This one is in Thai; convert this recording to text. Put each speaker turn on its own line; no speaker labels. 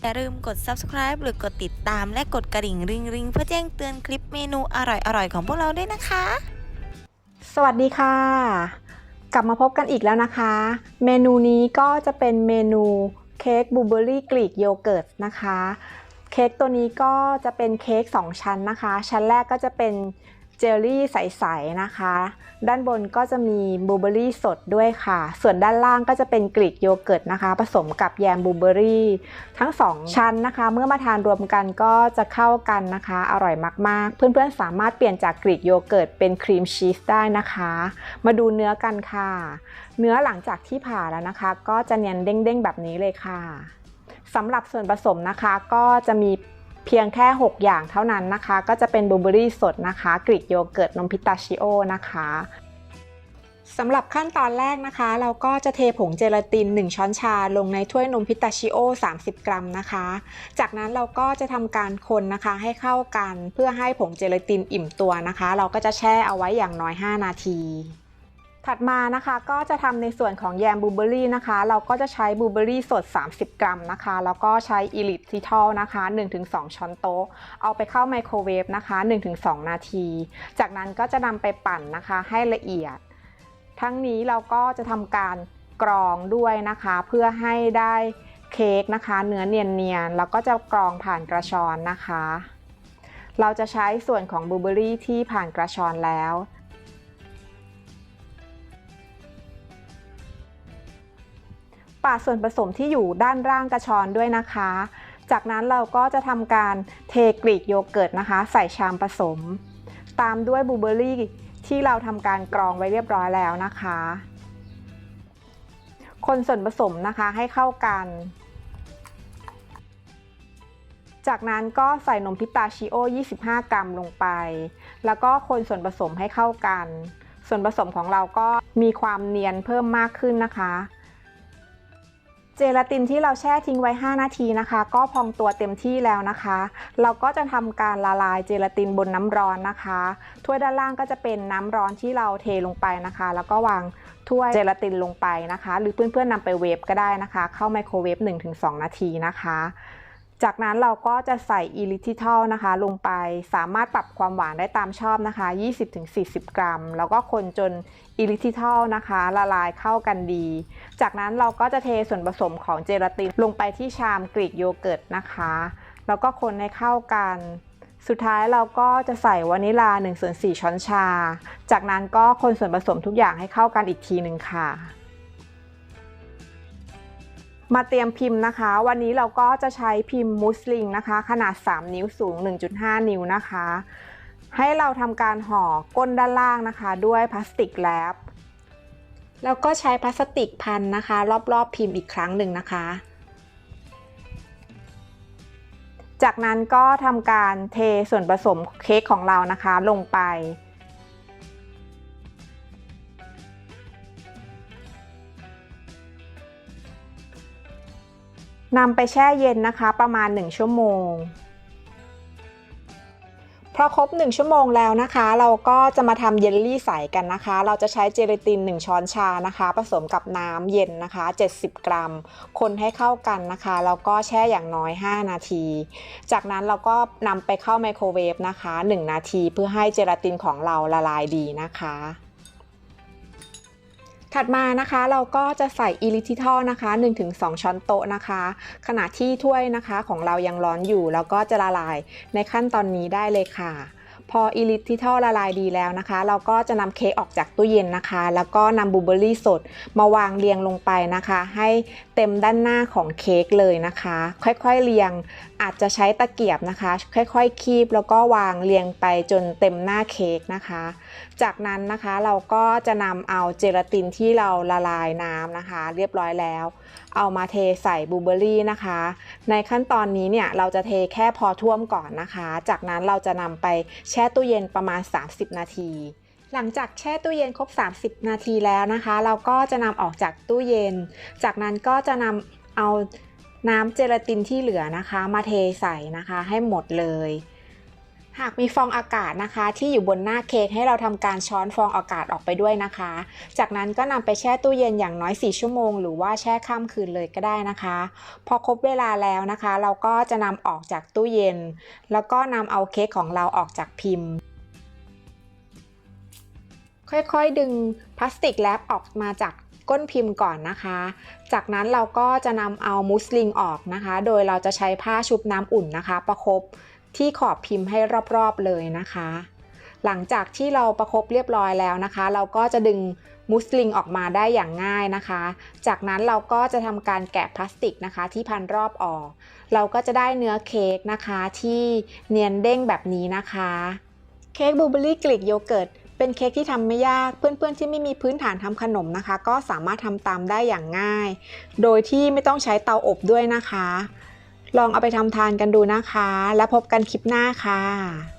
อย่าลืมกด subscribe หรือกดติดตามและกดกระดิ่งริงริงเพื่อแจ้งเตือนคลิปเมนูอร่อยๆของพวกเราด้วยนะคะ
สวัสดีค่ะ กลับมาพบกันอีกแล้วนะคะ เมนูนี้ก็จะเป็นเมนูเค้กบลูเบอรี่กรีกโยเกิร์ตนะคะ เค้กตัวนี้ก็จะเป็นเค้ก2ชั้นนะคะ ชั้นแรกก็จะเป็น เจลลี่ใสๆนะคะ ด้านบนก็จะมีบลูเบอรี่สดด้วยค่ะ ส่วนด้านล่างก็จะเป็นกรีกโยเกิร์ตนะคะ ผสมกับแยมบลูเบอรี่ ทั้ง 2 ชั้นนะคะ เมื่อมาทานรวมกันก็จะเข้ากันนะคะ อร่อยมากๆ เพื่อนๆสามารถเปลี่ยนจากกรีกโยเกิร์ตเป็นครีมชีสได้นะคะ มาดูเนื้อกันค่ะ เนื้อหลังจากที่ผ่าแล้วนะคะ ก็จะเนียนเด้งๆแบบนี้เลยค่ะสำหรับส่วนผสมนะคะก็จะมี เพียงแค่ 6 อย่างเท่านั้นนะคะ ก็จะเป็นบลูเบอรี่สดนะคะกรีกโยเกิร์ตนมพิตาชิโอนะคะสำหรับขั้นตอนแรกนะคะ เราก็จะเทผงเจลาติน 1 ช้อนชาลงในถ้วยนมพิตาชิโอ 30 กรัมนะคะ จากนั้นเราก็จะทำการคนนะคะให้เข้ากันเพื่อให้ผงเจลาตินอิ่มตัวนะคะ เราก็จะแช่เอาไว้อย่างน้อย 5 นาที ถัดมานะคะก็จะทำในส่วนของแยมบลูเบอรี่นะคะ เราก็จะใช้บลูเบอรี่สด 30 กรัมนะคะ แล้วก็ใช้อิลิทิทอลนะคะ 1-2 ช้อนโต๊ะ เอาไปเข้าไมโครเวฟนะคะ 1-2 นาที จากนั้นก็จะนำไปปั่นนะคะให้ละเอียด ทั้งนี้เราก็จะทำการกรองด้วยนะคะ เพื่อให้ได้เค้กนะคะ เนื้อเนียนๆแล้วก็จะกรองผ่านกระชอนนะคะ เราจะใช้ส่วนของบลูเบอรี่ที่ผ่านกระชอนแล้ว ปาดส่วนผสมที่อยู่ด้านล่างกระชอนด้วยนะคะ จากนั้นเราก็จะทำการเทกรีกโยเกิร์ตนะคะ ใส่ชามผสม ตามด้วยบลูเบอร์รี่ที่เราทำการกรองไว้เรียบร้อยแล้วนะคะ คนส่วนผสมนะคะให้เข้ากัน จากนั้นก็ใส่นมพิตาชิโอ 25 กรัมลงไป แล้วก็คนส่วนผสมให้เข้ากัน ส่วนผสมของเราก็มีความเนียนเพิ่มมากขึ้นนะคะ เจลาตินที่เราแช่ทิ้งไว้ 5 นาทีนะคะ ก็พองตัวเต็มที่แล้วนะคะ เราก็จะทำการละลายเจลาตินบนน้ำร้อนนะคะถ้วยด้านล่างก็จะเป็นน้ำร้อนที่เราเทลงไปนะคะ แล้วก็วางถ้วยเจลาตินลงไปนะคะ หรือเพื่อนๆนำไปเวฟก็ได้นะคะ เข้าไมโครเวฟ1-2 นาทีนะคะ จากนั้นเราก็จะใส่อิลิทิทอลนะคะ ลงไปสามารถปรับความหวานได้ตามชอบนะคะ 20-40 กรัม แล้วก็คนจนอิลิทิทอลนะคะ ละลายเข้ากันดี จากนั้นเราก็จะเทส่วนผสมของเจลาตินลงไปที่ชามกรีกโยเกิร์ตนะคะ แล้วก็คนให้เข้ากัน สุดท้ายเราก็จะใส่วานิลา1ส่วน4ช้อนชา จากนั้นก็คนส่วนผสมทุกอย่างให้เข้ากันอีกทีหนึ่งค่ะ มาเตรียมพิมพ์นะคะ วันนี้เราก็จะใช้พิมพ์มุสลินนะคะ ขนาด 3 นิ้วสูง 1.5 นิ้วนะคะ ให้เราทำการห่อก้นด้านล่างนะคะ ด้วยพลาสติกแรปแล้วก็ใช้พลาสติกพันนะคะ รอบๆพิมพ์อีกครั้งหนึ่งนะคะ จากนั้นก็ทำการเทส่วนผสมเค้กของเรานะคะลงไป นำไปแช่เย็นนะคะประมาณ 1 ชั่วโมง พอครบ 1 ชั่วโมงแล้วนะคะ เราก็จะมาทำเยลลี่ใสกันนะคะ เราจะใช้เจลาติน 1 ช้อนชานะคะ ผสมกับน้ำเย็นนะคะ 70 กรัม คนให้เข้ากันนะคะ แล้วก็แช่อย่างน้อย 5 นาที จากนั้นเราก็นำไปเข้าไมโครเวฟนะคะ 1 นาทีเพื่อให้เจลาตินของเราละลายดีนะคะ ถัดมานะคะเราก็จะใส่อิลิทิทอลนะคะ 1-2 ช้อนโต๊ะนะคะ ขณะที่ถ้วยนะคะของเรายังร้อนอยู่ แล้วก็จะละลายในขั้นตอนนี้ได้เลยค่ะ พออิลิทิทอลละลายดีแล้วนะคะ เราก็จะนำเค้กออกจากตู้เย็นนะคะ แล้วก็นำบลูเบอร์รี่สดมาวางเรียงลงไปนะคะ ให้เต็มด้านหน้าของเค้กเลยนะคะ ค่อยๆเรียงอาจจะใช้ตะเกียบนะคะ ค่อยๆคีบแล้วก็วางเรียงไปจนเต็มหน้าเค้กนะคะ จากนั้นนะคะเราก็จะนำเอาเจลาตินที่เราละลายน้ำนะคะ เรียบร้อยแล้ว เอามาเทใส่บลูเบอร์รี่นะคะ ในขั้นตอนนี้เนี่ยเราจะเทแค่พอท่วมก่อนนะคะ จากนั้นเราจะนำไปแชช่ตู้เย็นประมาณ 30 นาที หลังจากแช่ตู้เย็นครบ 30 นาทีแล้วนะคะ เราก็จะนำออกจากตู้เย็น จากนั้นก็จะนำเอาน้ำเจลาตินที่เหลือนะคะ มาเทใส่นะคะให้หมดเลย หากมีฟองอากาศนะคะ ที่อยู่บนหน้าเค้กให้เราทำการช้อนฟองอากาศออกไปด้วยนะคะ จากนั้นก็นำไปแช่ตู้เย็นอย่างน้อย 4 ชั่วโมง หรือว่าแช่ข้ามคืนเลยก็ได้นะคะ พอครบเวลาแล้วนะคะ เราก็จะนำออกจากตู้เย็น แล้วก็นำเอาเค้กของเราออกจากพิมพ์ค่อยๆ ดึงพลาสติกแรปออกมาจากก้นพิมพ์ก่อนนะคะ จากนั้นเราก็จะนำเอามุสลินออกนะคะ โดยเราจะใช้ผ้าชุบน้ำอุ่นนะคะ ประคบ ที่ขอบพิมพ์ให้รอบๆเลยนะคะ หลังจากที่เราประคบเรียบร้อยแล้วนะคะ เราก็จะดึงมุสลินออกมาได้อย่างง่ายนะคะ จากนั้นเราก็จะทำการแกะพลาสติกนะคะ ที่พันรอบออก เราก็จะได้เนื้อเค้กนะคะ ที่เนียนเด้งแบบนี้นะคะ เค้กบลูเบอรี่กลีกโยเกิร์ตเป็นเค้กที่ทำไม่ยาก เพื่อนๆที่ไม่มีพื้นฐานทำขนมนะคะ ก็สามารถทำตามได้อย่างง่าย โดยที่ไม่ต้องใช้เตาอบด้วยนะคะ ลองเอาไปทำทานกันดูนะคะ แล้วพบกันคลิปหน้าค่ะ